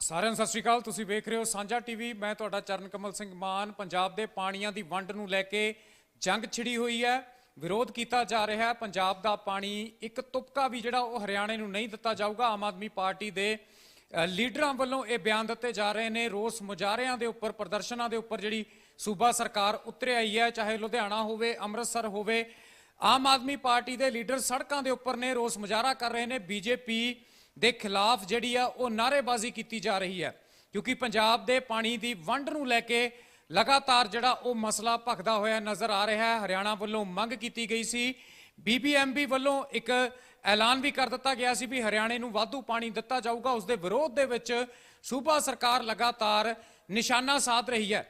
ਸਾਰਿਆਂ ਨੂੰ ਸਤਿ ਸ਼੍ਰੀ ਅਕਾਲ, ਤੁਸੀਂ ਵੇਖ ਰਹੇ ਹੋ ਸਾਂਝਾ ਟੀਵੀ। ਮੈਂ ਤੁਹਾਡਾ ਚਰਨ ਕਮਲ ਸਿੰਘ ਮਾਨ, ਪੰਜਾਬ ਦੇ ਪਾਣੀਆਂ ਦੀ ਵੰਡ ਨੂੰ ਲੈ ਕੇ ਜੰਗ ਛਿੜੀ ਹੋਈ ਹੈ, ਵਿਰੋਧ ਕੀਤਾ ਜਾ ਰਿਹਾ ਹੈ। ਪੰਜਾਬ ਦਾ ਪਾਣੀ ਇੱਕ ਤੁਪਕਾ ਵੀ ਜਿਹੜਾ ਉਹ ਹਰਿਆਣੇ ਨੂੰ ਨਹੀਂ ਦਿੱਤਾ ਜਾਊਗਾ। ਆਮ ਆਦਮੀ ਪਾਰਟੀ ਦੇ ਲੀਡਰਾਂ ਵੱਲੋਂ ਇਹ ਬਿਆਨ ਦਿੱਤੇ ਜਾ ਰਹੇ ਨੇ। ਰੋਸ ਮੁਜ਼ਾਹਰਿਆਂ ਦੇ ਉੱਪਰ, ਪ੍ਰਦਰਸ਼ਨਾਂ ਦੇ ਉੱਪਰ ਜਿਹੜੀ ਸੂਬਾ ਸਰਕਾਰ ਉਤਰ ਆਈ ਹੈ, ਚਾਹੇ ਲੁਧਿਆਣਾ ਹੋਵੇ, ਅੰਮ੍ਰਿਤਸਰ ਹੋਵੇ। ਆਮ ਆਦਮੀ ਪਾਰਟੀ ਦੇ ਲੀਡਰ ਸੜਕਾਂ ਦੇ ਉੱਪਰ ਨੇ ਰੋਸ ਮੁਜ਼ਾਹਰਾ ਕਰ ਰਹੇ ਨੇ। ਬੀਜੇਪੀ ਦੇ ਖਿਲਾਫ ਜਿਹੜੀ ਆ, ਉਹ ਨਾਅਰੇਬਾਜ਼ੀ ਕੀਤੀ ਜਾ ਰਹੀ ਹੈ। ਕਿਉਂਕਿ ਪੰਜਾਬ ਦੇ ਪਾਣੀ ਦੀ ਵੰਡ ਨੂੰ ਲੈ ਕੇ ਲਗਾਤਾਰ ਜਿਹੜਾ ਉਹ ਮਸਲਾ ਭਖਦਾ ਹੋਇਆ ਨਜ਼ਰ ਆ ਰਿਹਾ ਹੈ। ਹਰਿਆਣਾ ਵੱਲੋਂ ਮੰਗ ਕੀਤੀ ਗਈ ਸੀ। ਬੀਬੀਐਮਬੀ ਵੱਲੋਂ ਇੱਕ ਐਲਾਨ ਵੀ ਕਰ ਦਿੱਤਾ ਗਿਆ ਸੀ ਵੀ ਹਰਿਆਣੇ ਨੂੰ ਵਾਧੂ ਪਾਣੀ ਦਿੱਤਾ ਜਾਊਗਾ। ਉਸ ਦੇ ਵਿਰੋਧ ਦੇ ਵਿੱਚ ਸੂਬਾ ਸਰਕਾਰ ਲਗਾਤਾਰ ਨਿਸ਼ਾਨਾ ਸਾਧ ਰਹੀ ਹੈ।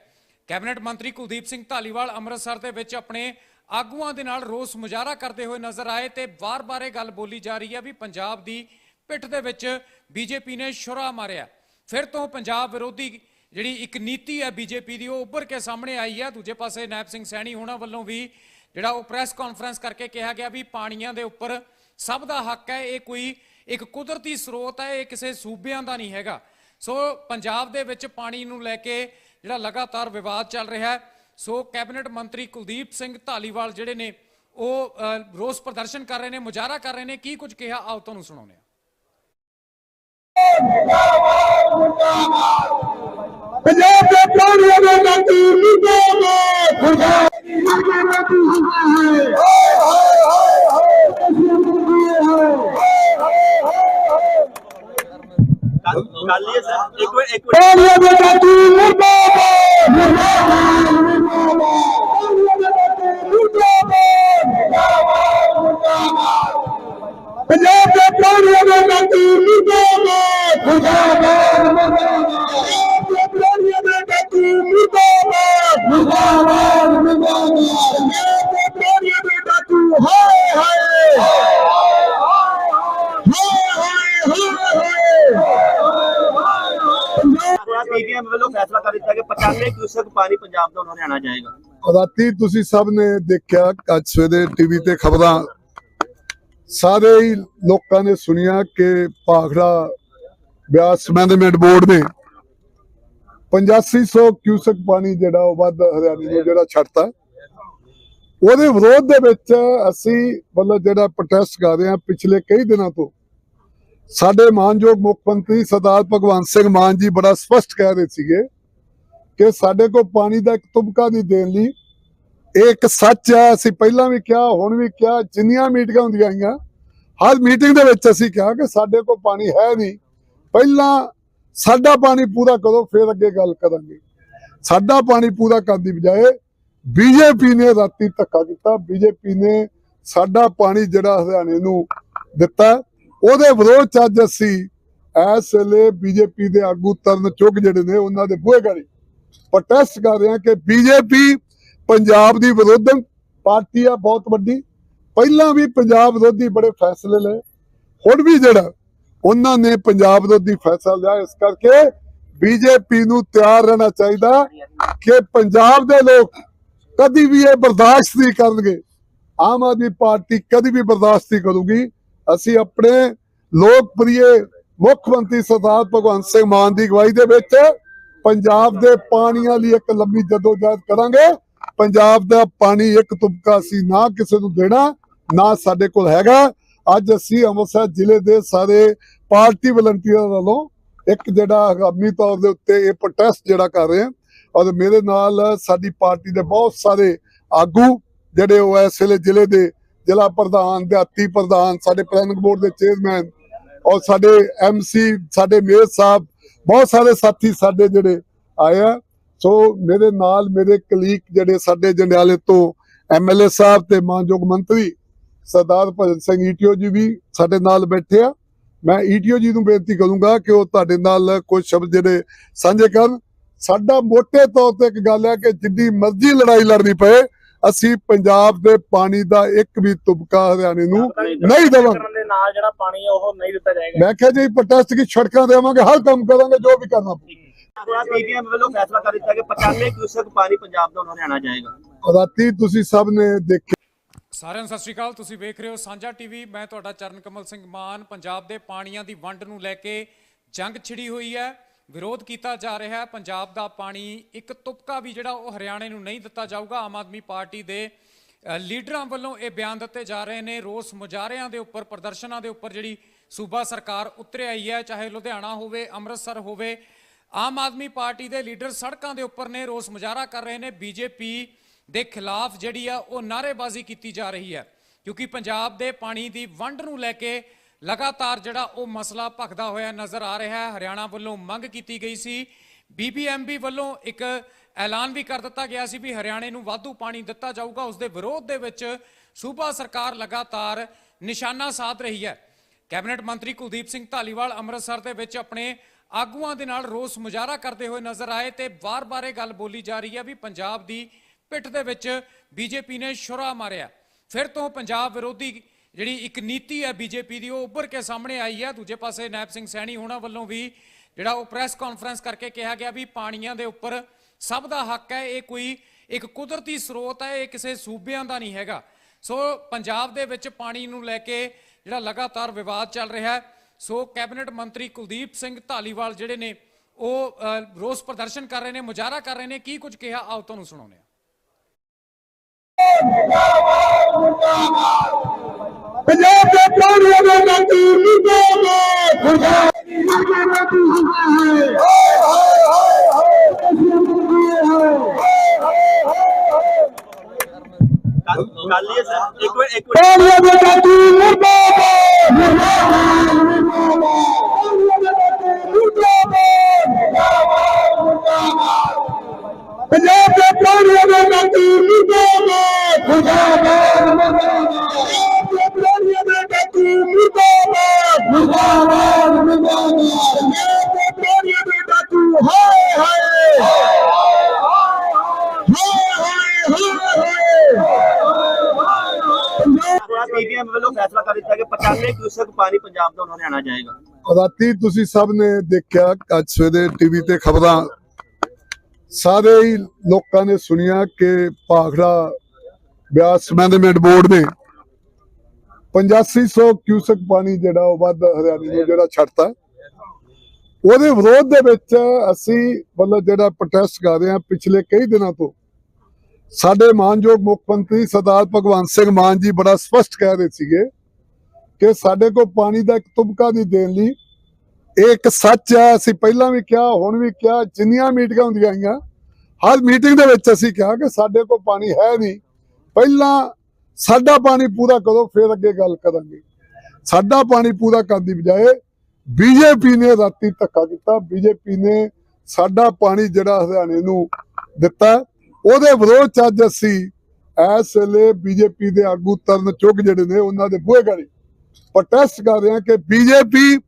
ਕੈਬਨਿਟ ਮੰਤਰੀ ਕੁਲਦੀਪ ਸਿੰਘ ਧਾਲੀਵਾਲ ਅੰਮ੍ਰਿਤਸਰ ਦੇ ਵਿੱਚ ਆਪਣੇ ਆਗੂਆਂ ਦੇ ਨਾਲ ਰੋਸ ਮੁਜ਼ਾਹਰਾ ਕਰਦੇ ਹੋਏ ਨਜ਼ਰ ਆਏ ਤੇ ਵਾਰ-ਵਾਰ ਇਹ ਗੱਲ ਬੋਲੀ ਜਾ ਰਹੀ ਹੈ ਵੀ ਪੰਜਾਬ ਦੀ ਪਿੱਠ ਦੇ ਵਿੱਚ ਬੀਜੇਪੀ ਨੇ ਸ਼ੁਰਾ ਮਾਰਿਆ। ਫਿਰ ਤੋਂ ਪੰਜਾਬ ਵਿਰੋਧੀ ਜਿਹੜੀ ਇੱਕ ਨੀਤੀ ਹੈ ਬੀਜੇਪੀ ਦੀ, ਉਹ ਉੱਭਰ ਕੇ ਸਾਹਮਣੇ ਆਈ ਹੈ। ਦੂਜੇ ਪਾਸੇ ਨੈਬ ਸਿੰਘ ਸੈਣੀ ਹੋਣਾ ਵੱਲੋਂ ਵੀ ਜਿਹੜਾ ਉਹ ਪ੍ਰੈਸ ਕਾਨਫਰੰਸ ਕਰਕੇ ਕਿਹਾ ਗਿਆ ਵੀ ਪਾਣੀਆਂ ਦੇ ਉੱਪਰ ਸਭ ਦਾ ਹੱਕ ਹੈ, ਇਹ ਕੋਈ ਇੱਕ ਕੁਦਰਤੀ ਸਰੋਤ ਹੈ, ਇਹ ਕਿਸੇ ਸੂਬਿਆਂ ਦਾ ਨਹੀਂ ਹੈਗਾ। ਸੋ ਪੰਜਾਬ ਦੇ ਵਿੱਚ ਪਾਣੀ ਨੂੰ ਲੈ ਕੇ ਜਿਹੜਾ ਲਗਾਤਾਰ ਵਿਵਾਦ ਚੱਲ ਰਿਹਾ ਹੈ। ਸੋ ਕੈਬਨਿਟ ਮੰਤਰੀ ਕੁਲਦੀਪ ਸਿੰਘ ਧਾਲੀਵਾਲ ਜਿਹੜੇ ਨੇ, ਉਹ ਰੋਸ ਪ੍ਰਦਰਸ਼ਨ ਕਰ ਰਹੇ ਨੇ, ਮੁਜ਼ਾਹਰਾ ਕਰ ਰਹੇ ਨੇ। ਕੀ ਕੁਝ ਕਿਹਾ? ਆਓ ਤੁਹਾਨੂੰ ਸੁਣਾਉਂਦੇ ਹਾਂ। ਪੰਜਾਬ ਦੇ ਪਾਣੀਆਂ ਦਾ ਨਦੀ ਮੁਰਦਾਬਾਦ ਮੁਰਦਾਬਾਦ ਹਾਏ ਹਾਏ ਹਾਏ ਗੱਲ ਇਹ ਸਰ ਇੱਕ ਮਿੰਟ ਇੱਕ ਮਿੰਟ ਪਾਣੀਆਂ ਦਾ ਨਦੀ ਮੁਰਦਾਬਾਦ ਮੁਰਦਾਬਾਦ। ਮੁਰਦਾਬਾਦ ਮੁਰਦਾਬਾਦ ਪੰਜਾਬ ਦੇ ਪਾਣੀਆਂ ਦਾ ਨਦੀ 95 ਪਾਣੀ ਪੰਜਾਬ ਤੋਂ ਹਰਿਆਣਾ ਜਾਏਗਾ। ਰਾਤੀ ਤੁਸੀਂ ਸਭ ਨੇ ਦੇਖਿਆ, ਅੱਜ ਸਵੇਰੇ ਟੀਵੀ ਤੇ ਖਬਰਾਂ। ਸਾਰੇ ਹੀ ਲੋਕਾਂ ਨੇ ਸੁਣੀਆਂ ਕਿ ਭਾਖੜਾ ਬਿਆਸ ਮੈਨੇਜਮੈਂਟ ਬੋਰਡ ਨੇ 8500 ਕਿਊਸਕ ਪਾਣੀ ਜਿਹੜਾ ਉਹ ਵੱਧ ਹਰਿਆਣੇ ਨੂੰ ਜਿਹੜਾ ਛੱਡਤਾ। ਉਹਦੇ ਵਿਰੋਧ ਦੇ ਵਿੱਚ ਅਸੀਂ ਮਤਲਬ ਜਿਹੜਾ ਪ੍ਰੋਟੈਸਟ ਕਰ ਰਹੇ ਹਾਂ ਪਿਛਲੇ ਕਈ ਦਿਨਾਂ ਤੋਂ। ਸਾਡੇ ਮਾਨਯੋਗ ਮੁੱਖ ਮੰਤਰੀ ਸਰਦਾਰ ਭਗਵੰਤ ਸਿੰਘ ਮਾਨ ਜੀ ਬੜਾ ਸਪਸ਼ਟ ਕਹਿ ਰਹੇ ਸੀਗੇ ਕਿ ਸਾਡੇ ਕੋਲ ਪਾਣੀ ਦਾ ਇੱਕ ਤੁਬਕਾ ਨਹੀਂ ਦੇਣ ਲਈ। ਇਹ ਇੱਕ ਸੱਚ ਹੈ, ਅਸੀਂ ਪਹਿਲਾਂ ਵੀ ਕਿਹਾ, ਹੁਣ ਵੀ ਕਿਹਾ, ਜਿੰਨੀਆਂ ਮੀਟਿੰਗਾਂ ਹੁੰਦੀਆਂ ਆਈਆਂ ਹਰ ਮੀਟਿੰਗ ਦੇ ਵਿੱਚ ਅਸੀਂ ਕਿਹਾ ਕਿ ਸਾਡੇ ਕੋਲ ਪਾਣੀ ਹੈ ਨਹੀਂ। ਪਹਿਲਾਂ ਸਾਡਾ ਪਾਣੀ ਪੂਰਾ ਕਰੋ, ਫਿਰ ਅੱਗੇ ਗੱਲ ਕਰਾਂਗੇ। ਸਾਡਾ ਪਾਣੀ ਪੂਰਾ ਕਰਨ ਦੀ ਬਜਾਏ ਬੀਜੇਪੀ ਨੇ ਰਾਤੀ ਧੱਕਾ ਕੀਤਾ। ਬੀਜੇਪੀ ਨੇ ਸਾਡਾ ਪਾਣੀ ਜਿਹੜਾ ਹਰਿਆਣੇ ਨੂੰ ਦਿੱਤਾ। ਉਹਦੇ ਵਿਰੋਧ ਚ ਅੱਜ ਅਸੀਂ ਇਸ ਵੇਲੇ ਬੀਜੇਪੀ ਦੇ ਆਗੂ ਤਰਨ ਚੁੱਕ ਜਿਹੜੇ ਨੇ, ਉਹਨਾਂ ਦੇ ਬੂਹੇ ਗਾੜੀ। ਪ੍ਰੋਟੈਸਟ ਕਰ ਰਹੇ ਹਾਂ ਕਿ ਬੀਜੇਪੀ ਪੰਜਾਬ ਦੀ ਵਿਰੋਧਨ ਪਾਰਟੀ ਆ, ਬਹੁਤ ਵੱਡੀ। ਪਹਿਲਾਂ ਵੀ ਪੰਜਾਬ ਵਿਰੋਧੀ ਬੜੇ ਫੈਸਲੇ ਲਏ। ਹੁਣ ਵੀ ਜਿਹੜਾ ਉਹਨਾਂ ਨੇ ਪੰਜਾਬ ਵਿਰੋਧੀ ਫੈਸਲਾ ਲਿਆ, ਇਸ ਕਰਕੇ ਬੀਜੇਪੀ ਨੂੰ ਤਿਆਰ ਰਹਿਣਾ ਚਾਹੀਦਾ ਕਿ ਪੰਜਾਬ ਦੇ ਲੋਕ ਕਦੀ ਵੀ ਇਹ ਬਰਦਾਸ਼ਤ ਨਹੀਂ ਕਰਨਗੇ। ਆਮ ਆਦਮੀ ਪਾਰਟੀ ਕਦੀ ਵੀ ਬਰਦਾਸ਼ਤ ਨਹੀਂ ਕਰੂਗੀ। ਅਸੀਂ ਆਪਣੇ ਲੋਕ ਪ੍ਰਿਯ ਮੁੱਖ ਮੰਤਰੀ ਸਰਦਾਰ ਭਗਵੰਤ ਸਿੰਘ ਮਾਨ ਦੀ ਅਗਵਾਈ ਦੇ ਵਿੱਚ ਪੰਜਾਬ ਦੇ ਪਾਣੀਆਂ ਲਈ ਇੱਕ ਲੰਮੀ ਜਦੋਜਹਿਦ ਕਰਾਂਗੇ। ਪੰਜਾਬ ਦਾ ਪਾਣੀ ਇੱਕ ਤੁਪਕਾ ਸੀ, ਨਾ ਕਿਸੇ ਨੂੰ ਦੇਣਾ, ਨਾ ਸਾਡੇ ਕੋਲ ਹੈਗਾ। ਅੱਜ ਅਸੀਂ ਅੰਮ੍ਰਿਤਸਰ ਜ਼ਿਲ੍ਹੇ ਦੇ ਸਾਰੇ ਪਾਰਟੀ ਵਲੰਟੀਅਰ ਵੱਲੋਂ ਇੱਕ ਜਿਹੜਾ ਹਗਾਮੀ ਤੌਰ ਦੇ ਉੱਤੇ ਇਹ ਪ੍ਰੋਟੈਸਟ ਜਿਹੜਾ ਕਰ ਰਹੇ ਹਾਂ, ਔਰ ਮੇਰੇ ਨਾਲ ਸਾਡੀ ਪਾਰਟੀ ਦੇ ਬਹੁਤ ਸਾਰੇ ਆਗੂ ਜਿਹੜੇ ਉਹ ਇਸ ਵੇਲੇ ਜ਼ਿਲ੍ਹੇ ਦੇ ਜ਼ਿਲ੍ਹਾ ਪ੍ਰਧਾਨ, ਦਿਹਾਤੀ ਪ੍ਰਧਾਨ, ਸਾਡੇ ਪਲੈਨਿੰਗ ਬੋਰਡ ਦੇ ਚੇਅਰਮੈਨ ਔਰ ਸਾਡੇ ਐਮਸੀ ਸਾਡੇ ਮੇਅਰ ਸਾਹਿਬ ਬਹੁਤ ਸਾਰੇ ਸਾਥੀ ਸਾਡੇ ਜਿਹੜੇ ਆਏ ਆ। ਸੋ ਮੇਰੇ ਨਾਲ ਮੇਰੇ ਕਲੀਕ ਜਿਹੜੇ ਸਾਡੇ ਜੰਡਿਆਲੇ ਤੋਂ ਐਮਐਲਏ ਸਾਹਿਬ ਤੇ ਮਾਨਯੋਗ ਮੰਤਰੀ ਸਰਦਾਰ ਭਜਨ ਸਿੰਘ ਈਟੀਓ ਜੀ ਵੀ ਸਾਡੇ ਨਾਲ ਬੈਠੇ ਆ। ਮੈਂ ਈਟੀਓ ਜੀ ਨੂੰ ਬੇਨਤੀ ਕਰੂੰਗਾ ਕਿ ਉਹ ਤੁਹਾਡੇ ਨਾਲ ਕੁਝ ਸ਼ਬਦ ਜਿਹੜੇ ਸਾਂਝੇ ਕਰਨ। ਸਾਡਾ ਮੋਟੇ ਤੌਰ ਤੇ ਇੱਕ ਗੱਲ ਹੈ ਕਿ ਜਿੱਡੀ ਮਰਜ਼ੀ ਲੜਾਈ ਲੜਨੀ ਪਏ ਅਸੀਂ ਪੰਜਾਬ ਦੇ ਪਾਣੀ ਦਾ ਇੱਕ ਵੀ ਤੁਬਕਾ ਹਰਿਆਣੇ ਨੂੰ ਨਹੀਂ ਦੇਵਾਂਗੇ। ਕਰਨ ਦੇ ਨਾਲ ਜਿਹੜਾ ਪਾਣੀ ਹੈ ਉਹ ਨਹੀਂ ਦਿੱਤਾ ਜਾਏਗਾ। ਮੈਂ ਕਿਹਾ ਜੀ ਪ੍ਰੋਟੈਸਟ ਕੀ ਸੜਕਾਂ ਦੇਵਾਂਗੇ ਹਰ ਕੰਮ ਕਰਾਂਗੇ ਜੋ ਵੀ ਕਰਨਾ। ਪਊ। ਥੋੜਾ ਪੀਡੀਐਮ ਵੱਲੋਂ ਫੈਸਲਾ ਕਰ ਦਿੱਤਾ ਕਿ 95 ਕਿਊਸਕ ਪਾਣੀ ਪੰਜਾਬ ਤੋਂ ਹਰਿਆਣਾ ਜਾਏਗਾ। ਰਾਤੀ ਤੁਸੀਂ ਸਭ ਨੇ ਦੇਖਿਆ ਸਾਰਿਆਂ ਨੂੰ ਸਤਿ ਸ਼੍ਰੀ ਅਕਾਲ ਤੁਸੀਂ ਵੇਖ ਰਹੇ ਹੋ ਸਾਂਝਾ ਟੀਵੀ। ਮੈਂ ਤੁਹਾਡਾ ਚਰਨ ਕਮਲ ਸਿੰਘ ਮਾਨ ਪੰਜਾਬ ਦੇ ਪਾਣੀਆਂ ਦੀ ਵੰਡ ਨੂੰ ਲੈ ਕੇ ਜੰਗ ਛਿੜੀ ਹੋਈ ਹੈ। ਵਿਰੋਧ ਕੀਤਾ ਜਾ ਰਿਹਾ ਹੈ। ਪੰਜਾਬ ਦਾ ਪਾਣੀ ਇੱਕ ਤੁਪਕਾ ਵੀ ਜਿਹੜਾ ਉਹ ਹਰਿਆਣੇ ਨੂੰ ਨਹੀਂ ਦਿੱਤਾ ਜਾਊਗਾ। ਆਮ ਆਦਮੀ ਪਾਰਟੀ ਦੇ ਲੀਡਰਾਂ ਵੱਲੋਂ ਇਹ ਬਿਆਨ ਦਿੱਤੇ ਜਾ ਰਹੇ ਨੇ। ਰੋਸ ਮੁਜ਼ਾਹਰਿਆਂ ਦੇ ਉੱਪਰ, ਪ੍ਰਦਰਸ਼ਨਾਂ ਦੇ ਉੱਪਰ ਜਿਹੜੀ ਸੂਬਾ ਸਰਕਾਰ ਉਤਰ ਆਈ ਹੈ, ਚਾਹੇ ਲੁਧਿਆਣਾ ਹੋਵੇ, ਅੰਮ੍ਰਿਤਸਰ ਹੋਵੇ। ਆਮ ਆਦਮੀ ਪਾਰਟੀ ਦੇ ਲੀਡਰ ਸੜਕਾਂ ਦੇ ਉੱਪਰ ਨੇ ਰੋਸ ਮੁਜ਼ਾਹਰਾ ਕਰ ਰਹੇ ਨੇ। ਬੀਜੇਪੀ ਦੇ ਖਿਲਾਫ ਜਿਹੜੀ ਆ, ਉਹ ਨਾਅਰੇਬਾਜ਼ੀ ਕੀਤੀ ਜਾ ਰਹੀ ਹੈ। ਕਿਉਂਕਿ ਪੰਜਾਬ ਦੇ ਪਾਣੀ ਦੀ ਵੰਡ ਨੂੰ ਲੈ ਕੇ ਲਗਾਤਾਰ ਜਿਹੜਾ ਉਹ ਮਸਲਾ ਭਖਦਾ ਹੋਇਆ ਨਜ਼ਰ ਆ ਰਿਹਾ ਹੈ, ਹਰਿਆਣਾ ਵੱਲੋਂ ਮੰਗ ਕੀਤੀ ਗਈ ਸੀ। ਬੀਬੀਐਮਬੀ ਵੱਲੋਂ ਇੱਕ ਐਲਾਨ ਵੀ ਕਰ ਦਿੱਤਾ ਗਿਆ ਸੀ ਵੀ ਹਰਿਆਣੇ ਨੂੰ ਵਾਧੂ ਪਾਣੀ ਦਿੱਤਾ ਜਾਊਗਾ। ਉਸ ਦੇ ਵਿਰੋਧ ਦੇ ਵਿੱਚ ਸੂਬਾ ਸਰਕਾਰ ਲਗਾਤਾਰ ਨਿਸ਼ਾਨਾ ਸਾਧ ਰਹੀ ਹੈ। ਕੈਬਨਿਟ ਮੰਤਰੀ ਕੁਲਦੀਪ ਸਿੰਘ ਧਾਲੀਵਾਲ ਅੰਮ੍ਰਿਤਸਰ ਦੇ ਵਿੱਚ ਆਪਣੇ ਆਗੂਆਂ ਦੇ ਨਾਲ ਰੋਸ ਮੁਜ਼ਾਹਰਾ ਕਰਦੇ ਹੋਏ ਨਜ਼ਰ ਆਏ ਤੇ ਵਾਰ-ਵਾਰ ਇਹ ਗੱਲ ਬੋਲੀ ਜਾ ਰਹੀ ਹੈ ਵੀ ਪੰਜਾਬ ਦੀ ਪਿੱਠ ਦੇ ਵਿੱਚ ਬੀਜੇਪੀ ਨੇ ਸ਼ੁਰਾ ਮਾਰਿਆ। ਫਿਰ ਤੋਂ ਪੰਜਾਬ ਵਿਰੋਧੀ ਜਿਹੜੀ ਇੱਕ ਨੀਤੀ ਹੈ ਬੀਜੇਪੀ ਦੀ, ਉਹ ਉੱਭਰ ਕੇ ਸਾਹਮਣੇ ਆਈ ਹੈ ਦੂਜੇ ਪਾਸੇ ਨੈਬ ਸਿੰਘ ਸੈਣੀ ਹੋਣਾ ਵੱਲੋਂ ਵੀ ਜਿਹੜਾ ਉਹ ਪ੍ਰੈਸ ਕਾਨਫਰੰਸ ਕਰਕੇ ਕਿਹਾ ਗਿਆ ਵੀ ਪਾਣੀਆਂ ਦੇ ਉੱਪਰ ਸਭ ਦਾ ਹੱਕ ਹੈ, ਇਹ ਕੋਈ ਇੱਕ ਕੁਦਰਤੀ ਸਰੋਤ ਹੈ, ਇਹ ਕਿਸੇ ਸੂਬਿਆਂ ਦਾ ਨਹੀਂ ਹੈਗਾ। ਸੋ ਪੰਜਾਬ ਦੇ ਵਿੱਚ ਪਾਣੀ ਨੂੰ ਲੈ ਕੇ ਜਿਹੜਾ ਲਗਾਤਾਰ ਵਿਵਾਦ ਚੱਲ ਰਿਹਾ ਹੈ। ਸੋ ਕੈਬਨਿਟ ਮੰਤਰੀ ਕੁਲਦੀਪ ਸਿੰਘ ਧਾਲੀਵਾਲ ਜਿਹੜੇ ਨੇ, ਉਹ ਰੋਸ ਪ੍ਰਦਰਸ਼ਨ ਕਰ ਰਹੇ ਨੇ, ਮੁਜ਼ਾਹਰਾ ਕਰ ਰਹੇ ਨੇ। ਕੀ ਕੁਝ ਕਿਹਾ? ਆਓ ਤੁਹਾਨੂੰ ਸੁਣਾਉਂਦੇ ਹਾਂ। ਪੰਜਾਬ ਦੇ ਪ੍ਰਾਣੀਆਂ ਦੇ ਨਾਤੇ ਮੁਰਦਾਬਾਦ ਮੁਰਦਾਬਾਦ। ਹਾਏ ਹਾਏ ਕੱਲ ਕੱਲ ਹੀ ਹੈ ਸਰ ਇੱਕ ਮਿੰਟ ਇੱਕ ਮਿੰਟ ਪ੍ਰਾਣੀਆਂ ਦੇ ਨਾਤੇ ਮੁਰਦਾਬਾਦ। ਮੁਰਦਾਬਾਦ ਮੁਰਦਾਬਾਦ ਮੁਰਦਾਬਾਦ ਪੰਜਾਬ ਦੇ ਪ੍ਰਾਣੀਆਂ ਦੇ ਨਾਤੇ ਮੁਰਦਾਬਾਦ ਮੁਰਦਾਬਾਦ ਮੁਰਦਾਬਾਦ। ਪੀਬੀਐਮ ਵੱਲੋਂ ਫੈਸਲਾ ਕਰ ਦਿੱਤਾ ਕਿ 95 ਕਿਊਸਕ ਪਾਣੀ ਪੰਜਾਬ ਦਾ ਹਰਿਆਣਾ ਜਾਏਗਾ। ਰਾਤੀ ਤੁਸੀਂ ਸਭ ਨੇ ਦੇਖਿਆ, ਅੱਜ ਸਵੇਰੇ ਟੀਵੀ ਤੇ ਖਬਰਾਂ। ਸਾਰੇ ਹੀ ਲੋਕਾਂ ਨੇ ਸੁਣਿਆ ਕਿ ਭਾਖੜਾ ਬਿਆਸ ਮੈਨੇਜਮੈਂਟ ਬੋਰਡ ਨੇ 8500 ਕਿਊਸਕ ਪਾਣੀ ਜਿਹੜਾ ਉਹ ਵੱਧ ਹਰਿਆਣੇ ਨੂੰ ਜਿਹੜਾ ਛੱਡਤਾ। ਉਹਦੇ ਵਿਰੋਧ ਦੇ ਵਿੱਚ ਅਸੀਂ ਮਤਲਬ ਜਿਹੜਾ ਪ੍ਰੋਟੈਸਟ ਕਰ ਰਹੇ ਹਾਂ ਪਿਛਲੇ ਕਈ ਦਿਨਾਂ ਤੋਂ ਸਾਡੇ ਮਾਨਯੋਗ ਮੁੱਖ ਮੰਤਰੀ ਸਰਦਾਰ ਭਗਵੰਤ ਸਿੰਘ ਮਾਨ ਜੀ ਬੜਾ ਸਪਸ਼ਟ ਕਹਿ ਰਹੇ ਸੀਗੇ ਕਿ ਸਾਡੇ ਕੋਲ ਪਾਣੀ ਦਾ ਇੱਕ ਤੁਬਕਾ ਨਹੀਂ ਦੇਣ ਲਈ। ਇਹ ਇੱਕ ਸੱਚ ਹੈ, ਅਸੀਂ ਪਹਿਲਾਂ ਵੀ ਕਿਹਾ, ਹੁਣ ਵੀ ਕਿਹਾ, ਜਿੰਨੀਆਂ ਮੀਟਿੰਗਾਂ ਹੁੰਦੀਆਂ ਆਈਆਂ ਹਰ ਮੀਟਿੰਗ ਦੇ ਵਿੱਚ ਅਸੀਂ ਕਿਹਾ ਕਿ ਸਾਡੇ ਕੋਲ ਪਾਣੀ ਹੈ ਨਹੀਂ। ਪਹਿਲਾਂ ਸਾਡਾ ਪਾਣੀ ਪੂਰਾ ਕਰੋ, ਫਿਰ ਅੱਗੇ ਗੱਲ ਕਰਾਂਗੇ। ਸਾਡਾ ਪਾਣੀ ਪੂਰਾ ਕਰਨ ਦੀ ਬਜਾਏ ਬੀਜੇਪੀ ਨੇ ਰਾਤੀ ਧੱਕਾ ਕੀਤਾ। ਬੀਜੇਪੀ ਨੇ ਸਾਡਾ ਪਾਣੀ ਜਿਹੜਾ ਹਰਿਆਣੇ ਨੂੰ ਦਿੱਤਾ। ਉਹਦੇ ਵਿਰੋਧ ਚ ਅੱਜ ਅਸੀਂ ਇਸ ਵੇਲੇ ਬੀਜੇਪੀ ਦੇ ਆਗੂ ਤਰਨ ਚੁੱਕ ਜਿਹੜੇ ਨੇ, ਉਹਨਾਂ ਦੇ ਬੂਹੇ ਗਾੜੀ ਪ੍ਰੋਟੈਸਟ ਕਰ ਰਹੇ ਹਾਂ ਕਿ ਬੀਜੇਪੀ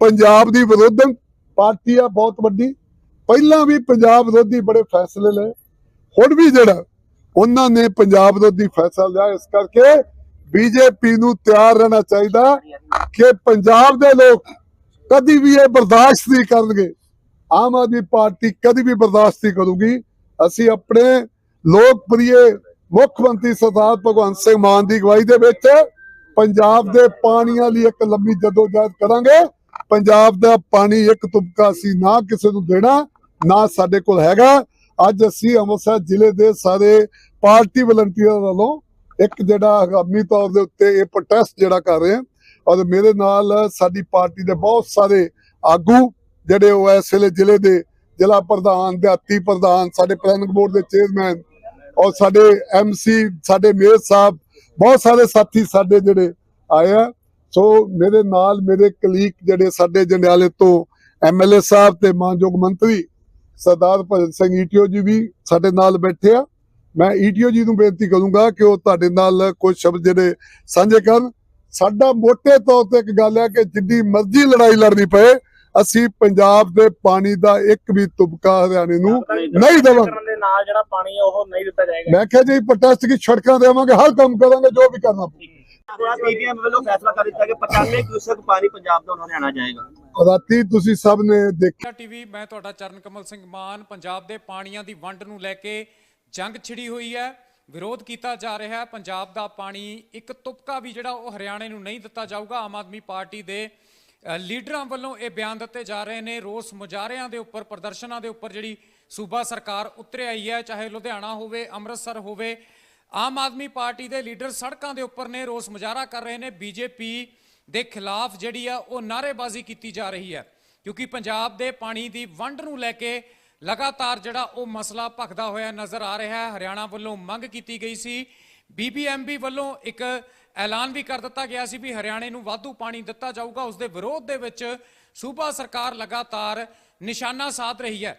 ਪੰਜਾਬ ਦੀ ਵਿਰੋਧਨ ਪਾਰਟੀ ਆ ਬਹੁਤ ਵੱਡੀ। ਪਹਿਲਾਂ ਵੀ ਪੰਜਾਬ ਵਿਰੋਧੀ ਬੜੇ ਫੈਸਲੇ ਲਏ। ਹੁਣ ਵੀ ਜਿਹੜਾ ਉਹਨਾਂ ਨੇ ਪੰਜਾਬ ਵਿਰੋਧੀ ਫੈਸਲਾ ਲਿਆ, ਇਸ ਕਰਕੇ ਬੀਜੇਪੀ ਨੂੰ ਤਿਆਰ ਰਹਿਣਾ ਚਾਹੀਦਾ ਕਿ ਪੰਜਾਬ ਦੇ ਲੋਕ ਕਦੀ ਵੀ ਇਹ ਬਰਦਾਸ਼ਤ ਨਹੀਂ ਕਰਨਗੇ। ਆਮ ਆਦਮੀ ਪਾਰਟੀ ਕਦੀ ਵੀ ਬਰਦਾਸ਼ਤ ਨਹੀਂ ਕਰੂਗੀ। ਅਸੀਂ ਆਪਣੇ ਲੋਕ ਮੁੱਖ ਮੰਤਰੀ ਸਰਦਾਰ ਭਗਵੰਤ ਸਿੰਘ ਮਾਨ ਦੀ ਅਗਵਾਈ ਦੇ ਵਿੱਚ ਪੰਜਾਬ ਦੇ ਪਾਣੀਆਂ ਲਈ ਇੱਕ ਲੰਬੀ ਜਦੋਜਹਿਦ ਕਰਾਂਗੇ। ਪੰਜਾਬ ਦਾ ਪਾਣੀ ਇੱਕ ਤੁਪਕਾ ਸੀ, ਨਾ ਕਿਸੇ ਨੂੰ ਦੇਣਾ, ਨਾ ਸਾਡੇ ਕੋਲ ਹੈਗਾ। ਅੱਜ ਅਸੀਂ ਅੰਮ੍ਰਿਤਸਰ ਜ਼ਿਲ੍ਹੇ ਦੇ ਸਾਰੇ ਪਾਰਟੀ ਵਲੰਟੀਅਰ ਵੱਲੋਂ ਇੱਕ ਜਿਹੜਾ ਹਗਾਮੀ ਤੌਰ ਦੇ ਉੱਤੇ ਇਹ ਪ੍ਰੋਟੈਸਟ ਜਿਹੜਾ ਕਰ ਰਹੇ ਹਾਂ, ਔਰ ਮੇਰੇ ਨਾਲ ਸਾਡੀ ਪਾਰਟੀ ਦੇ ਬਹੁਤ ਸਾਰੇ ਆਗੂ, ਜਿਹੜੇ ਉਹ ਇਸ ਵੇਲੇ ਜ਼ਿਲ੍ਹੇ ਦੇ ਜ਼ਿਲ੍ਹਾ ਪ੍ਰਧਾਨ, ਦਿਹਾਤੀ ਪ੍ਰਧਾਨ, ਸਾਡੇ ਪਲੈਨਿੰਗ ਬੋਰਡ ਦੇ ਚੇਅਰਮੈਨ ਔਰ ਸਾਡੇ ਐਮਸੀ ਸਾਡੇ ਮੇਅਰ ਸਾਹਿਬ, ਬਹੁਤ ਸਾਰੇ ਸਾਥੀ ਸਾਡੇ ਜਿਹੜੇ ਆਏ ਆ। ਸੋ ਮੇਰੇ ਨਾਲ ਮੇਰੇ ਕਲੀਕ ਜਿਹੜੇ ਸਾਡੇ ਜੰਡਿਆਲੇ ਤੋਂ ਐਮਐਲਏ ਸਾਹਿਬ ਤੇ ਮਾਨਯੋਗ ਮੰਤਰੀ ਸਰਦਾਰ ਭਗਤ ਸਿੰਘ ਈਟੀਓ ਜੀ ਵੀ ਸਾਡੇ ਨਾਲ ਬੈਠੇ ਆ। ਮੈਂ ਈਟੀਓ ਜੀ ਨੂੰ ਬੇਨਤੀ ਕਰੂੰਗਾ ਕਿ ਉਹ ਤੁਹਾਡੇ ਨਾਲ ਕੁਝ ਸ਼ਬਦ ਜਿਹੜੇ ਸਾਂਝੇ ਕਰਨ। ਸਾਡਾ ਮੋਟੇ ਤੌਰ ਤੇ ਇੱਕ ਗੱਲ ਹੈ ਕਿ ਜਿੱਡੀ ਮਰਜ਼ੀ ਲੜਾਈ ਲੜਨੀ ਪਏ ਅਸੀਂ ਪੰਜਾਬ ਦੇ ਪਾਣੀ ਦਾ ਇੱਕ ਵੀ ਤੁਬਕਾ ਹਰਿਆਣੇ ਨੂੰ ਨਹੀਂ ਦੇਵਾਂਗੇ। ਕਰਨ ਦੇ ਨਾਲ ਜਿਹੜਾ ਪਾਣੀ ਉਹ ਨਹੀਂ ਦਿੱਤਾ ਜਾਏਗਾ। ਮੈਂ ਕਿਹਾ ਜੀ ਪ੍ਰੋਟੈਸਟ ਕੀ ਸੜਕਾਂ ਦੇਵਾਂਗੇ ਹਰ ਕੰਮ ਕਰਾਂਗੇ ਜੋ ਵੀ ਕਰਨਾ ਪਊ। ਥੋੜਾ ਪੀਬੀਐਮ ਵੱਲੋਂ ਫੈਸਲਾ ਕਰ ਦਿੱਤਾ ਕਿ 95 ਕਿਊਸਕ ਪਾਣੀ ਪੰਜਾਬ ਦਾ ਹਰਿਆਣਾ ਜਾਏਗਾ। ਰਾਤੀ ਤੁਸੀਂ ਸਭ ਨੇ ਦੇਖਿਆ ਟੀਵੀ ਮੈਂ ਤੁਹਾਡਾ ਚਰਨ ਕਮਲ ਸਿੰਘ ਮਾਨ ਪੰਜਾਬ ਦੇ ਪਾਣੀਆਂ ਦੀ ਵੰਡ ਨੂੰ ਲੈ ਕੇ ਜੰਗ ਛਿੜੀ ਹੋਈ ਹੈ ਵਿਰੋਧ ਕੀਤਾ ਜਾ ਰਿਹਾ ਹੈ। ਪੰਜਾਬ ਦਾ ਪਾਣੀ ਇੱਕ ਤੁਪਕਾ ਵੀ ਜਿਹੜਾ ਉਹ ਹਰਿਆਣੇ ਨੂੰ ਨਹੀਂ ਦਿੱਤਾ ਜਾਊਗਾ। ਆਮ ਆਦਮੀ ਪਾਰਟੀ ਦੇ ਲੀਡਰਾਂ ਵੱਲੋਂ ਇਹ ਬਿਆਨ ਦਿੱਤੇ ਜਾ ਰਹੇ ਨੇ। ਰੋਸ ਮੁਜ਼ਾਹਰਿਆਂ ਦੇ ਉੱਪਰ, ਪ੍ਰਦਰਸ਼ਨਾਂ ਦੇ ਉੱਪਰ ਜਿਹੜੀ ਸੂਬਾ ਸਰਕਾਰ ਉਤਰ ਆਈ ਹੈ, ਚਾਹੇ ਲੁਧਿਆਣਾ ਹੋਵੇ, ਅੰਮ੍ਰਿਤਸਰ ਹੋਵੇ, ਆਮ ਆਦਮੀ ਪਾਰਟੀ ਦੇ ਲੀਡਰ ਸੜਕਾਂ ਦੇ ਉੱਪਰ ਨੇ ਰੋਸ ਮੁਜ਼ਾਹਰਾ ਕਰ ਰਹੇ ਨੇ। ਬੀਜੇਪੀ ਦੇ ਖਿਲਾਫ ਜਿਹੜੀ ਆ, ਉਹ ਨਾਅਰੇਬਾਜ਼ੀ ਕੀਤੀ ਜਾ ਰਹੀ ਹੈ, ਕਿਉਂਕਿ ਪੰਜਾਬ ਦੇ ਪਾਣੀ ਦੀ ਵੰਡ ਨੂੰ ਲੈ ਕੇ ਲਗਾਤਾਰ ਜਿਹੜਾ ਉਹ ਮਸਲਾ ਭਖਦਾ ਹੋਇਆ ਨਜ਼ਰ ਆ ਰਿਹਾ ਹੈ। ਹਰਿਆਣਾ ਵੱਲੋਂ ਮੰਗ ਕੀਤੀ ਗਈ ਸੀ। ਬੀਬੀਐਮਬੀ ਵੱਲੋਂ ਇੱਕ ਐਲਾਨ ਵੀ ਕਰ ਦਿੱਤਾ ਗਿਆ ਸੀ ਵੀ ਹਰਿਆਣੇ ਨੂੰ ਵਾਧੂ ਪਾਣੀ ਦਿੱਤਾ ਜਾਊਗਾ। ਉਸ ਦੇ ਵਿਰੋਧ ਦੇ ਵਿੱਚ ਸੂਬਾ ਸਰਕਾਰ ਲਗਾਤਾਰ ਨਿਸ਼ਾਨਾ ਸਾਧ ਰਹੀ ਹੈ।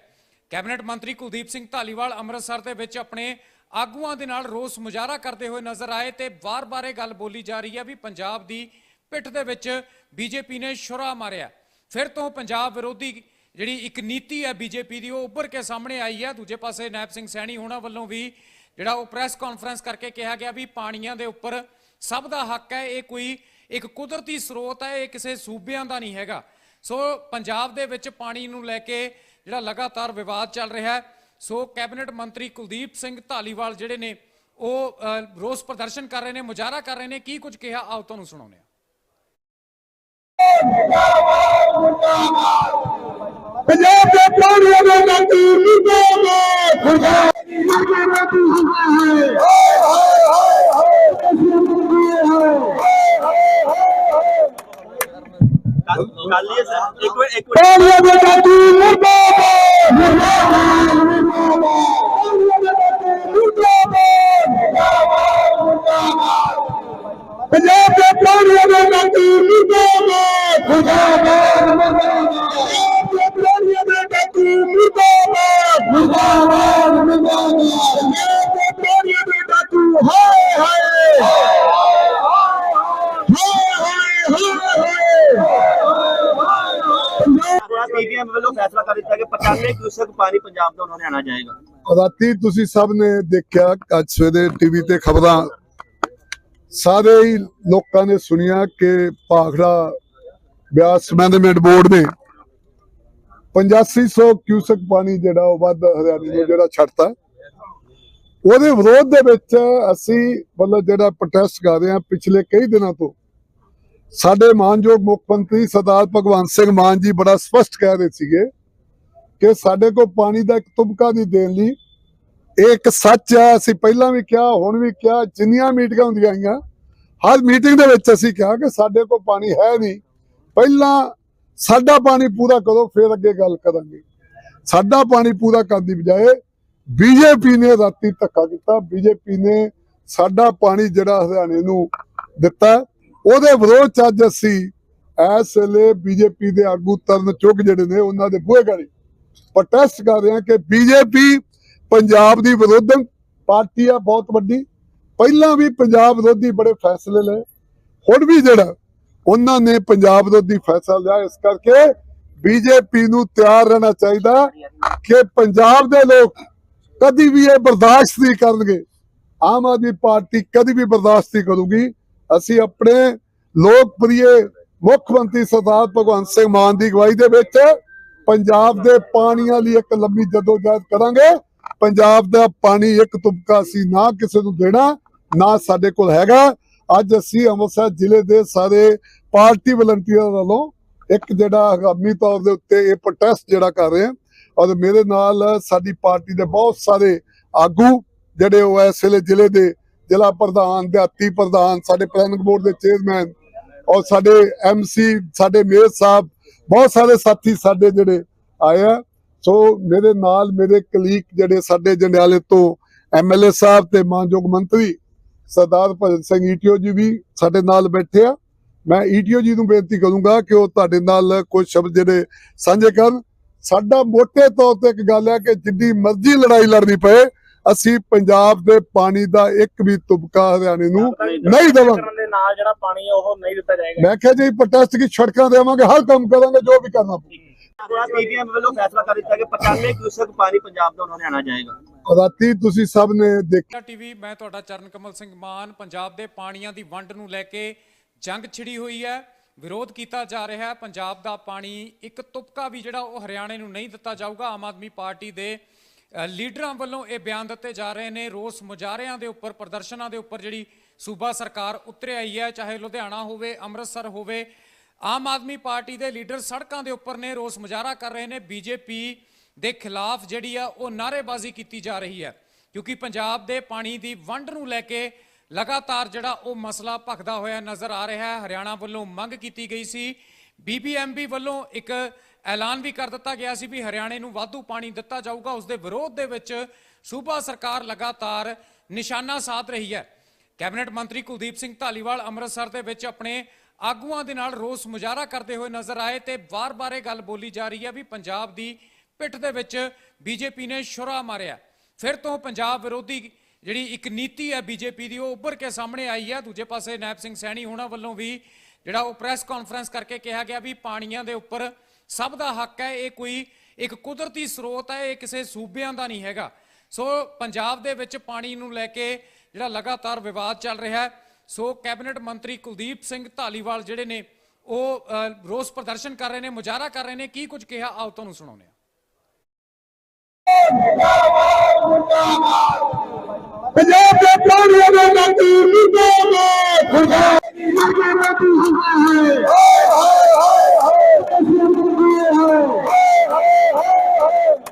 ਕੈਬਨਿਟ ਮੰਤਰੀ ਕੁਲਦੀਪ ਸਿੰਘ ਧਾਲੀਵਾਲ ਅੰਮ੍ਰਿਤਸਰ ਦੇ ਵਿੱਚ ਆਪਣੇ ਆਗੂਆਂ ਦੇ ਨਾਲ ਰੋਸ ਮੁਜ਼ਾਹਰਾ ਕਰਦੇ ਹੋਏ ਨਜ਼ਰ ਆਏ ਤੇ ਵਾਰ-ਵਾਰ ਇਹ ਗੱਲ ਬੋਲੀ ਜਾ ਰਹੀ ਹੈ ਵੀ ਪੰਜਾਬ ਦੀ ਪਿੱਠ ਦੇ ਵਿੱਚ ਬੀਜੇਪੀ ਨੇ ਸ਼ੁਰਾ ਮਾਰਿਆ। ਫਿਰ ਤੋਂ ਪੰਜਾਬ ਵਿਰੋਧੀ ਜਿਹੜੀ ਇੱਕ ਨੀਤੀ ਹੈ ਬੀਜੇਪੀ ਦੀ, ਉਹ ਉੱਭਰ ਕੇ ਸਾਹਮਣੇ ਆਈ ਹੈ। ਦੂਜੇ ਪਾਸੇ ਨੈਬ ਸਿੰਘ ਸੈਣੀ ਹੋਣਾ ਵੱਲੋਂ ਵੀ ਜਿਹੜਾ ਉਹ ਪ੍ਰੈਸ ਕਾਨਫਰੰਸ ਕਰਕੇ ਕਿਹਾ ਗਿਆ ਵੀ ਪਾਣੀਆਂ ਦੇ ਉੱਪਰ ਸਭ ਦਾ ਹੱਕ ਹੈ ਇਹ ਕੋਈ ਇੱਕ ਕੁਦਰਤੀ ਸਰੋਤ ਹੈ ਇਹ ਕਿਸੇ ਸੂਬਿਆਂ ਦਾ ਨਹੀਂ ਹੈਗਾ। ਸੋ ਪੰਜਾਬ ਦੇ ਵਿੱਚ ਪਾਣੀ ਨੂੰ ਲੈ ਕੇ ਜਿਹੜਾ ਲਗਾਤਾਰ ਵਿਵਾਦ ਚੱਲ ਰਿਹਾ ਹੈ ਸੋ ਕੈਬਨਿਟ ਮੰਤਰੀ ਕੁਲਦੀਪ ਸਿੰਘ ਧਾਲੀਵਾਲ ਜਿਹੜੇ ਨੇ ਉਹ ਰੋਸ ਪ੍ਰਦਰਸ਼ਨ ਕਰ ਰਹੇ ਨੇ ਮੁਜ਼ਾਹਰਾ ਕਰ ਰਹੇ ਨੇ ਕੀ ਕੁਝ ਕਿਹਾ? ਆਓ ਤੁਹਾਨੂੰ ਸੁਣਾਉਂਦੇ ਹਾਂ। ਪੰਜਾਬ ਦੇ ਪਾਣੀਆਂ ਦੇ ਕਾਤਲ ਮੁਰਦਾਬਾਦ। ਮੁਰਦਾਬਾਦ। ਹਾਏ ਹਾਏ ਹਾਏ ਗੱਲ ਇਹ ਸਰ ਇੱਕ ਮਿੰਟ ਇੱਕ ਮਿੰਟ ਪਾਣੀਆਂ ਦੇ ਕਾਤਲ ਮੁਰਦਾਬਾਦ ਮੁਰਦਾਬਾਦ ਮੁਰਦਾਬਾਦ ਮੁਰਦਾਬਾਦ ਪੰਜਾਬ ਦੇ ਪਾਣੀਆਂ ਦੇ ਪਾਣੀ ਪੰਜਾਬ ਦਾ ਹਰਿਆਣਾ ਜਾਏਗਾ। ਰਾਤੀ ਤੁਸੀਂ ਸਭ ਨੇ ਦੇਖਿਆ, ਅੱਜ ਸਵੇਰੇ ਟੀਵੀ ਤੇ ਖਬਰਾਂ। ਸਾਰੇ ਹੀ ਲੋਕਾਂ ਨੇ ਸੁਣਿਆ ਕਿ ਭਾਖੜਾ ਬਿਆਸ ਮੈਨੇਜਮੈਂਟ ਬੋਰਡ ਨੇ 8500 ਕਿਊਸਕ ਪਾਣੀ ਜਿਹੜਾ ਉਹ ਵੱਧ ਹਰਿਆਣੇ ਨੂੰ ਜਿਹੜਾ ਛੱਡਤਾ। ਉਹਦੇ ਵਿਰੋਧ ਦੇ ਵਿੱਚ ਅਸੀਂ ਮਤਲਬ ਜਿਹੜਾ ਪ੍ਰੋਟੈਸਟ ਕਰ ਰਹੇ ਹਾਂ ਪਿਛਲੇ ਕਈ ਦਿਨਾਂ ਤੋਂ। ਸਾਡੇ ਮਾਨਯੋਗ ਮੁੱਖ ਮੰਤਰੀ ਸਰਦਾਰ ਭਗਵੰਤ ਸਿੰਘ ਮਾਨ ਜੀ ਬੜਾ ਸਪਸ਼ਟ ਕਹਿ ਰਹੇ ਸੀਗੇ ਕਿ ਸਾਡੇ ਕੋਲ ਪਾਣੀ ਦਾ ਇੱਕ ਤੁਬਕਾ ਨਹੀਂ ਦੇਣ ਲਈ। ਇਹ ਇੱਕ ਸੱਚ ਹੈ, ਅਸੀਂ ਪਹਿਲਾਂ ਵੀ ਕਿਹਾ, ਹੁਣ ਵੀ ਕਿਹਾ, ਜਿੰਨੀਆਂ ਮੀਟਿੰਗਾਂ ਹੁੰਦੀਆਂ ਆਈਆਂ ਹਰ ਮੀਟਿੰਗ ਦੇ ਵਿੱਚ ਅਸੀਂ ਕਿਹਾ ਕਿ ਸਾਡੇ ਕੋਲ ਪਾਣੀ ਹੈ ਨਹੀਂ। ਪਹਿਲਾਂ ਸਾਡਾ ਪਾਣੀ ਪੂਰਾ ਕਰੋ, ਫਿਰ ਅੱਗੇ ਗੱਲ ਕਰਾਂਗੇ। ਸਾਡਾ ਪਾਣੀ ਪੂਰਾ ਕਰਨ ਦੀ ਬਜਾਏ ਬੀਜੇਪੀ ਨੇ ਰਾਤੀ ਧੱਕਾ ਕੀਤਾ। ਬੀਜੇਪੀ ਨੇ ਸਾਡਾ ਪਾਣੀ ਜਿਹੜਾ ਹਰਿਆਣੇ ਨੂੰ ਦਿੱਤਾ। ਉਹਦੇ ਵਿਰੋਧ ਚ ਅੱਜ ਅਸੀਂ ਇਸ ਵੇਲੇ ਬੀਜੇਪੀ ਦੇ ਆਗੂ ਤਰਨ ਚੁੱਕ ਜਿਹੜੇ ਨੇ, ਉਹਨਾਂ ਦੇ ਬੂਹੇ ਗਾੜੀ ਪ੍ਰੋਟੈਸਟ ਕਰ ਰਹੇ ਹਾਂ ਕਿ ਬੀਜੇਪੀ ਪੰਜਾਬ ਦੀ ਵਿਰੋਧਨ ਪਾਰਟੀ ਆ, ਬਹੁਤ ਵੱਡੀ। ਪਹਿਲਾਂ ਵੀ ਪੰਜਾਬ ਵਿਰੋਧੀ ਬੜੇ ਫੈਸਲੇ ਲਏ। ਹੁਣ ਵੀ ਜਿਹੜਾ, ਉਹਨਾਂ ਨੇ ਪੰਜਾਬ ਵਿਰੋਧੀ ਫੈਸਲਾ ਲਿਆ। ਇਸ ਕਰਕੇ ਬੀਜੇਪੀ ਨੂੰ ਤਿਆਰ ਰਹਿਣਾ ਚਾਹੀਦਾ ਕਿ ਪੰਜਾਬ ਦੇ ਲੋਕ ਕਦੀ ਵੀ ਇਹ ਬਰਦਾਸ਼ਤ ਨਹੀਂ ਕਰਨਗੇ। ਆਮ ਆਦਮੀ ਪਾਰਟੀ ਕਦੀ ਵੀ ਬਰਦਾਸ਼ਤ ਨਹੀਂ ਕਰੂਗੀ। ਅਸੀਂ ਆਪਣੇ ਲੋਕਪ੍ਰਿਯ ਮੁੱਖ ਮੰਤਰੀ ਸਰਦਾਰ ਭਗਵੰਤ ਸਿੰਘ ਮਾਨ ਦੀ ਅਗਵਾਈ ਦੇ ਵਿੱਚ ਪੰਜਾਬ ਦੇ ਪਾਣੀਆਂ ਲਈ ਇੱਕ ਲੰਬੀ ਜਦੋਜਹਿਦ ਕਰਾਂਗੇ। ਪੰਜਾਬ ਦਾ ਪਾਣੀ ਇੱਕ ਤੁਪਕਾ ਸੀ, ਨਾ ਕਿਸੇ ਨੂੰ ਦੇਣਾ, ਨਾ ਸਾਡੇ ਕੋਲ ਹੈਗਾ। ਅੱਜ ਅਸੀਂ ਅੰਮ੍ਰਿਤਸਰ ਜ਼ਿਲ੍ਹੇ ਦੇ ਸਾਰੇ ਪਾਰਟੀ ਵਲੰਟੀਅਰ ਵੱਲੋਂ ਇੱਕ ਜਿਹੜਾ ਹੰਗਾਮੀ ਤੌਰ ਦੇ ਉੱਤੇ ਇਹ ਪ੍ਰੋਟੈਸਟ ਜਿਹੜਾ ਕਰ ਰਹੇ ਹਾਂ, ਔਰ ਮੇਰੇ ਨਾਲ ਸਾਡੀ ਪਾਰਟੀ ਦੇ ਬਹੁਤ ਸਾਰੇ ਆਗੂ ਜਿਹੜੇ ਉਹ ਇਸ ਵੇਲੇ ਜ਼ਿਲ੍ਹੇ ਦੇ ਜ਼ਿਲ੍ਹਾ ਪ੍ਰਧਾਨ, ਦਿਹਾਤੀ ਪ੍ਰਧਾਨ, ਸਾਡੇ ਪਲੈਨਿੰਗ ਬੋਰਡ ਦੇ ਚੇਅਰਮੈਨ ਔਰ ਸਾਡੇ ਐਮਸੀ ਸਾਡੇ ਮੇਅਰ ਸਾਹਿਬ ਬਹੁਤ ਸਾਰੇ ਸਾਥੀ ਸਾਡੇ ਜਿਹੜੇ ਆਏ ਆ। ਸੋ ਮੇਰੇ ਨਾਲ ਮੇਰੇ ਕਲੀਕ ਜਿਹੜੇ ਸਾਡੇ ਜੰਡਿਆਲੇ ਤੋਂ ਐਮਐਲਏ ਸਾਹਿਬ ਤੇ ਮਾਨਯੋਗ ਮੰਤਰੀ ਸਰਦਾਰ ਭਗਤ ਸਿੰਘ ਈਟੀਓ ਜੀ ਵੀ ਸਾਡੇ ਨਾਲ ਬੈਠੇ ਆ। ਮੈਂ ਈਟੀਓ ਜੀ ਨੂੰ ਬੇਨਤੀ ਕਰੂੰਗਾ ਕਿ ਉਹ ਤੁਹਾਡੇ ਨਾਲ ਕੁਝ ਸ਼ਬਦ ਜਿਹੜੇ ਸਾਂਝੇ ਕਰਨ। ਸਾਡਾ ਮੋਟੇ ਤੌਰ ਤੇ ਇੱਕ ਗੱਲ ਹੈ ਕਿ ਜਿੱਡੀ ਮਰਜ਼ੀ ਲੜਾਈ ਲੜਨੀ ਪਏ ਅਸੀਂ ਪੰਜਾਬ ਦੇ ਪਾਣੀ ਦਾ ਇੱਕ ਵੀ ਤੁਬਕਾ ਹਰਿਆਣੇ ਨੂੰ ਨਹੀਂ ਦੇਵਾਂਗੇ। ਕਰਨ ਦੇ ਨਾਲ ਜਿਹੜਾ ਪਾਣੀ ਉਹ ਨਹੀਂ ਦਿੱਤਾ ਜਾਏਗਾ। ਮੈਂ ਕਿਹਾ ਜੀ ਪ੍ਰੋਟੈਸਟ ਕੀ ਸੜਕਾਂ ਦੇਵਾਂਗੇ ਹਰ ਕੰਮ ਕਰਾਂਗੇ ਜੋ ਵੀ ਕਰਨਾ ਪਊ। ਥੋੜਾ ਪੀਟੀਐਮ ਵੱਲੋਂ ਫੈਸਲਾ ਕਰ ਦਿੱਤਾ ਕਿ 95 ਕਿਊਸਕ ਪਾਣੀ ਪੰਜਾਬ ਦਾ ਹਰਿਆਣਾ ਜਾਏਗਾ। ਰਾਤੀ ਤੁਸੀਂ ਸਭ ਨੇ ਦੇਖਿਆ ਟੀਵੀ ਮੈਂ ਤੁਹਾਡਾ ਚਰਨ ਕਮਲ ਸਿੰਘ ਮਾਨ ਪੰਜਾਬ ਦੇ ਪਾਣੀਆਂ ਦੀ ਵੰਡ ਨੂੰ ਲੈ ਕੇ ਜੰਗ ਛਿੜੀ ਹੋਈ ਹੈ ਵਿਰੋਧ ਕੀਤਾ ਜਾ ਰਿਹਾ ਹੈ। ਪੰਜਾਬ ਦਾ ਪਾਣੀ ਇੱਕ ਤੁਪਕਾ ਵੀ ਜਿਹੜਾ ਉਹ ਹਰਿਆਣੇ ਨੂੰ ਨਹੀਂ ਦਿੱਤਾ ਜਾਊਗਾ। ਆਮ ਆਦਮੀ ਪਾਰਟੀ ਦੇ ਲੀਡਰਾਂ ਵੱਲੋਂ ਇਹ ਬਿਆਨ ਦਿੱਤੇ ਜਾ ਰਹੇ ਨੇ। ਰੋਸ ਮੁਜ਼ਾਹਰਿਆਂ ਦੇ ਉੱਪਰ, ਪ੍ਰਦਰਸ਼ਨਾਂ ਦੇ ਉੱਪਰ ਜਿਹੜੀ ਸੂਬਾ ਸਰਕਾਰ ਉਤਰ ਆਈ ਹੈ, ਚਾਹੇ ਲੁਧਿਆਣਾ ਹੋਵੇ, ਅੰਮ੍ਰਿਤਸਰ ਹੋਵੇ। ਆਮ ਆਦਮੀ ਪਾਰਟੀ ਦੇ ਲੀਡਰ ਸੜਕਾਂ ਦੇ ਉੱਪਰ ਨੇ ਰੋਸ ਮੁਜ਼ਾਹਰਾ ਕਰ ਰਹੇ ਨੇ। ਬੀਜੇਪੀ ਦੇ ਖਿਲਾਫ ਜਿਹੜੀ ਆ, ਉਹ ਨਾਅਰੇਬਾਜ਼ੀ ਕੀਤੀ ਜਾ ਰਹੀ ਹੈ। ਕਿਉਂਕਿ ਪੰਜਾਬ ਦੇ ਪਾਣੀ ਦੀ ਵੰਡ ਨੂੰ ਲੈ ਕੇ ਲਗਾਤਾਰ ਜਿਹੜਾ ਉਹ ਮਸਲਾ ਭਖਦਾ ਹੋਇਆ ਨਜ਼ਰ ਆ ਰਿਹਾ ਹੈ। ਹਰਿਆਣਾ ਵੱਲੋਂ ਮੰਗ ਕੀਤੀ ਗਈ ਸੀ। ਬੀਬੀਐਮਬੀ ਵੱਲੋਂ ਇੱਕ ਐਲਾਨ ਵੀ ਕਰ ਦਿੱਤਾ ਗਿਆ ਸੀ ਵੀ ਹਰਿਆਣੇ ਨੂੰ ਵਾਧੂ ਪਾਣੀ ਦਿੱਤਾ ਜਾਊਗਾ। ਉਸ ਦੇ ਵਿਰੋਧ ਦੇ ਵਿੱਚ ਸੂਬਾ ਸਰਕਾਰ ਲਗਾਤਾਰ ਨਿਸ਼ਾਨਾ ਸਾਧ ਰਹੀ ਹੈ। ਕੈਬਨਿਟ ਮੰਤਰੀ ਕੁਲਦੀਪ ਸਿੰਘ ਧਾਲੀਵਾਲ ਅੰਮ੍ਰਿਤਸਰ ਦੇ ਵਿੱਚ ਆਪਣੇ ਆਗੂਆਂ ਦੇ ਨਾਲ ਰੋਸ ਮੁਜ਼ਾਹਰਾ ਕਰਦੇ ਹੋਏ ਨਜ਼ਰ ਆਏ ਤੇ ਵਾਰ-ਵਾਰ ਇਹ ਗੱਲ ਬੋਲੀ ਜਾ ਰਹੀ ਹੈ ਵੀ ਪੰਜਾਬ ਦੀ ਪਿੱਠ ਦੇ ਵਿੱਚ ਬੀਜੇਪੀ ਨੇ ਸ਼ੁਰਾ ਮਾਰਿਆ। ਫਿਰ ਤੋਂ ਪੰਜਾਬ ਵਿਰੋਧੀ ਜਿਹੜੀ ਇੱਕ ਨੀਤੀ ਹੈ ਬੀਜੇਪੀ ਦੀ, ਉਹ ਉੱਭਰ ਕੇ ਸਾਹਮਣੇ ਆਈ ਹੈ। ਦੂਜੇ ਪਾਸੇ ਨੈਬ ਸਿੰਘ ਸੈਣੀ ਹੋਣਾ ਵੱਲੋਂ ਵੀ ਜਿਹੜਾ ਉਹ ਪ੍ਰੈਸ ਕਾਨਫਰੰਸ ਕਰਕੇ ਕਿਹਾ ਗਿਆ ਵੀ ਪਾਣੀਆਂ ਦੇ ਉੱਪਰ ਸਭ ਦਾ ਹੱਕ ਹੈ ਇਹ ਕੋਈ ਇੱਕ ਕੁਦਰਤੀ ਸਰੋਤ ਹੈ ਇਹ ਕਿਸੇ ਸੂਬਿਆਂ ਦਾ ਨਹੀਂ ਹੈਗਾ। ਸੋ ਪੰਜਾਬ ਦੇ ਵਿੱਚ ਪਾਣੀ ਨੂੰ ਲੈ ਕੇ ਜਿਹੜਾ ਲਗਾਤਾਰ ਵਿਵਾਦ ਚੱਲ ਰਿਹਾ ਹੈ ਸੋ ਕੈਬਨਿਟ ਮੰਤਰੀ ਕੁਲਦੀਪ ਸਿੰਘ ਧਾਲੀਵਾਲ ਜਿਹੜੇ ਨੇ ਉਹ ਰੋਸ ਪ੍ਰਦਰਸ਼ਨ ਕਰ ਰਹੇ ਨੇ ਮੁਜ਼ਾਹਰਾ ਕਰ ਰਹੇ ਨੇ ਕੀ ਕੁਝ ਕਿਹਾ? ਆਓ ਤੁਹਾਨੂੰ ਸੁਣਾਉਂਦੇ ਹਾਂ। ਪੰਜਾਬ ਦੇ ਪਾਣੀਆਂ ਦਾ ਡਾਕੂ ਮੁਰਦਾਬਾਦ। ਮੁਰਦਾਬਾਦ। হরে হরে